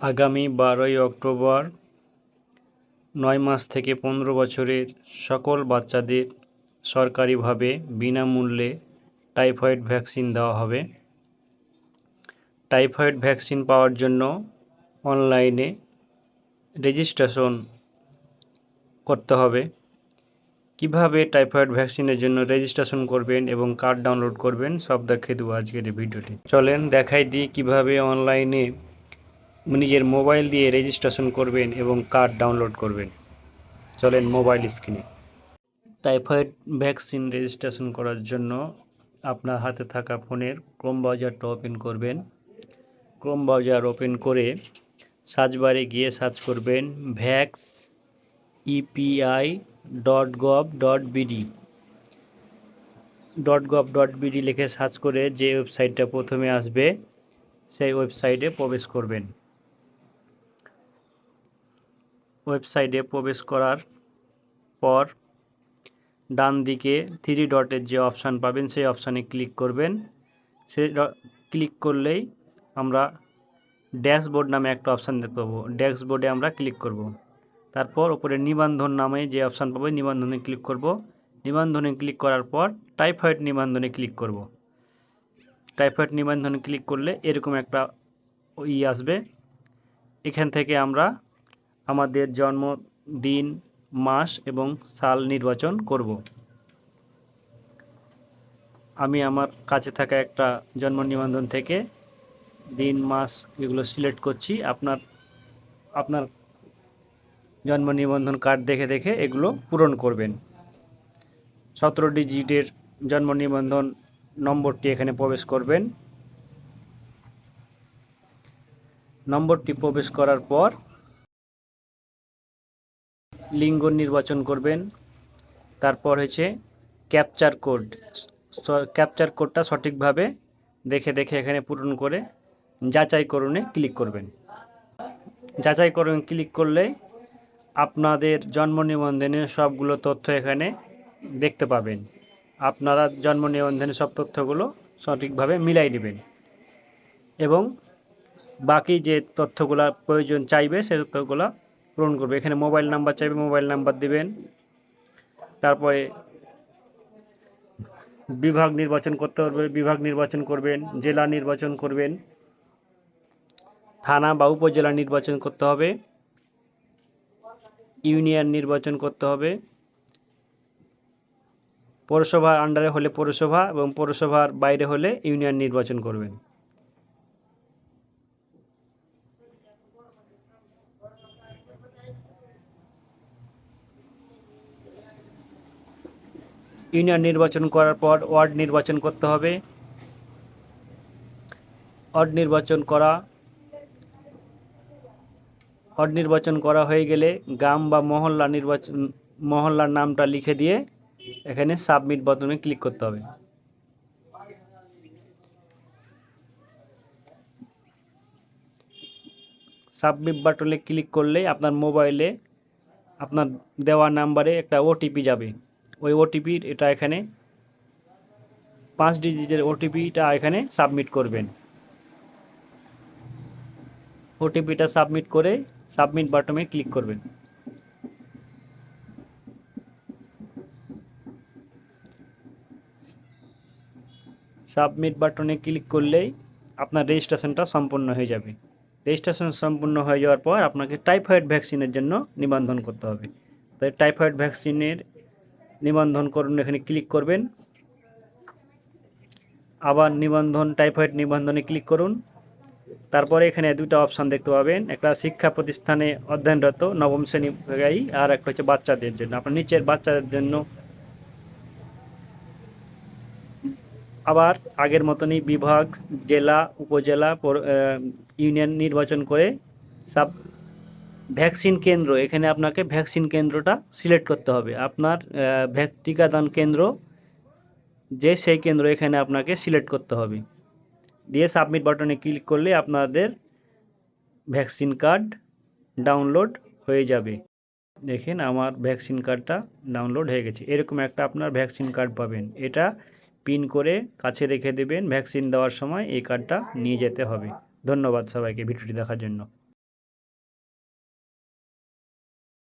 আগামী বারোই অক্টোবর নয় মাস থেকে পনেরো বছরের সকল বাচ্চাদের সরকারিভাবে বিনামূল্যে টাইফয়েড ভ্যাকসিন দেওয়া হবে। টাইফয়েড ভ্যাকসিন পাওয়ার জন্য অনলাইনে রেজিস্ট্রেশন করতে হবে। কীভাবে টাইফয়েড ভ্যাকসিনের জন্য রেজিস্ট্রেশন করবেন এবং কার্ড ডাউনলোড করবেন, সব দেখিয়ে দেবো আজকের এই ভিডিওটি। চলেন দেখাই দিই কীভাবে অনলাইনে নিজের মোবাইল দিয়ে রেজিস্ট্রেশন করবেন এবং কার্ড ডাউনলোড করবেন। চলেন মোবাইল স্ক্রিনে টাইফয়েড ভ্যাকসিন রেজিস্ট্রেশন করার জন্য আপনার হাতে থাকা ফোনের ক্রোম ব্রাউজারটা ওপেন করবেন। ক্রোম ব্রাউজার ওপেন করে সার্চ বারে গিয়ে সার্চ করবেন vax EPI dot gov dot BD dot gov dot BD লিখে সার্চ করে যে ওয়েবসাইটটা প্রথমে আসবে, সেই ওয়েবসাইটে প্রবেশ করবেন। ওয়েবসাইটে প্রবেশ করার পর ডান দিকে থ্রি ডটের যে অপশান পাবেন, সেই অপশানে ক্লিক করবেন সে ক্লিক করলেই আমরা ড্যাশবোর্ড নামে একটা অপশান দেখতে পাবো ড্যাশবোর্ডে আমরা ক্লিক করব। তারপর ওপরে নিবন্ধন নামে যে অপশান পাবো, নিবন্ধনে ক্লিক করব। নিবন্ধনে ক্লিক করার পর টাইফয়েড নিবন্ধনে ক্লিক করব। টাইফয়েড নিবন্ধনে ক্লিক করলে এরকম একটা ই আসবে এখান থেকে আমরা আমাদের জন্ম দিন, মাস এবং সাল নির্বাচন করব। আমি আমার কাছে থাকা একটা জন্ম নিবন্ধন থেকে দিন, মাস এগুলো সিলেক্ট করছি। আপনার আপনার জন্ম নিবন্ধন কার্ড দেখে দেখে এগুলো পূরণ করবেন। সতেরো ডিজিটের জন্ম নিবন্ধন নম্বরটি এখানে প্রবেশ করবেন। নম্বরটি প্রবেশ করার পর লিঙ্গ নির্বাচন করবেন। তারপর হচ্ছে ক্যাপচার কোড ক্যাপচার কোডটা সঠিকভাবে দেখে দেখে এখানে পূরণ করে যাচাইকরণে ক্লিক করবেন। যাচাইকরণ ক্লিক করলে আপনাদের জন্ম নিবন্ধনের সবগুলো তথ্য এখানে দেখতে পাবেন। আপনারা জন্ম নিবন্ধনের সব তথ্যগুলো সঠিকভাবে মিলাই নেবেন। এবং বাকি যে তথ্যগুলো প্রয়োজন চাইবে সে তথ্যগুলো পূরণ করবে। এখানে মোবাইল নাম্বার চাইবে, মোবাইল নাম্বার দিবেন। তারপরে বিভাগ নির্বাচন করতে পারবে বিভাগ নির্বাচন করবেন, জেলা নির্বাচন করবেন, থানা বা উপজেলা নির্বাচন করতে হবে, ইউনিয়ন নির্বাচন করতে হবে, পৌরসভার আন্ডারে হলে পৌরসভা এবং পৌরসভার বাইরে হলে ইউনিয়ন নির্বাচন করবেন। ইউনিয়ন নির্বাচন করার পর ওয়ার্ড নির্বাচন করতে হবে। ওয়ার্ড নির্বাচন করা, ওয়ার্ড নির্বাচন করা হয়ে গেলে গ্রাম বা মহল্লা নির্বাচন, মহল্লার নামটা লিখে দিয়ে এখানে সাবমিট বাটনে ক্লিক করতে হবে। সাবমিট বাটনে ক্লিক করলে আপনার মোবাইলে আপনার দেওয়া নাম্বারে একটা ওটিপি যাবে। ওই ওটিপির এটা এখানে পাঁচ ডিজিটের ওটিপিটা এখানে সাবমিট করবেন। ওটিপিটা সাবমিট করে সাবমিট বাটনে ক্লিক করবেন। সাবমিট বাটনে ক্লিক করলেই আপনার রেজিস্ট্রেশনটা সম্পূর্ণ হয়ে যাবে। রেজিস্ট্রেশন সম্পূর্ণ হয়ে যাওয়ার পর আপনাকে টাইফয়েড ভ্যাকসিনের জন্য নিবন্ধন করতে হবে। তাই টাইফয়েড ভ্যাকসিনের নিবন্ধন করুন, এখানে ক্লিক করবেন। আবার নিবন্ধন টাইফয়েড নিবন্ধনে ক্লিক করুন। তারপরে এখানে দুটো অপশান দেখতে পাবেন, একটা শিক্ষা প্রতিষ্ঠানে অধ্যয়নরত নবম শ্রেণি আর একটা হচ্ছে বাচ্চাদের জন্য। আপনার নিচের বাচ্চাদের জন্য। আবার আগের মতনই বিভাগ, জেলা, উপজেলা ইউনিয়ন নির্বাচন করে সাব ভ্যাকসিন কেন্দ্র, এখানে আপনাকে ভ্যাকসিন কেন্দ্রটা সিলেক্ট করতে হবে। আপনার টিকাদান কেন্দ্র, যে সেই কেন্দ্র এখানে আপনাকে সিলেক্ট করতে হবে। দিয়ে সাবমিট বাটনে ক্লিক করলে আপনাদের ভ্যাকসিন কার্ড ডাউনলোড হয়ে যাবে। দেখেন আমার ভ্যাকসিন কার্ডটা ডাউনলোড হয়ে গেছে। এরকম একটা আপনার ভ্যাকসিন কার্ড পাবেন। এটা পিন করে কাছে রেখে দেবেন। ভ্যাকসিন দেওয়ার সময় এই কার্ডটা নিয়ে যেতে হবে। ধন্যবাদ সবাইকে ভিডিওটি দেখার জন্য।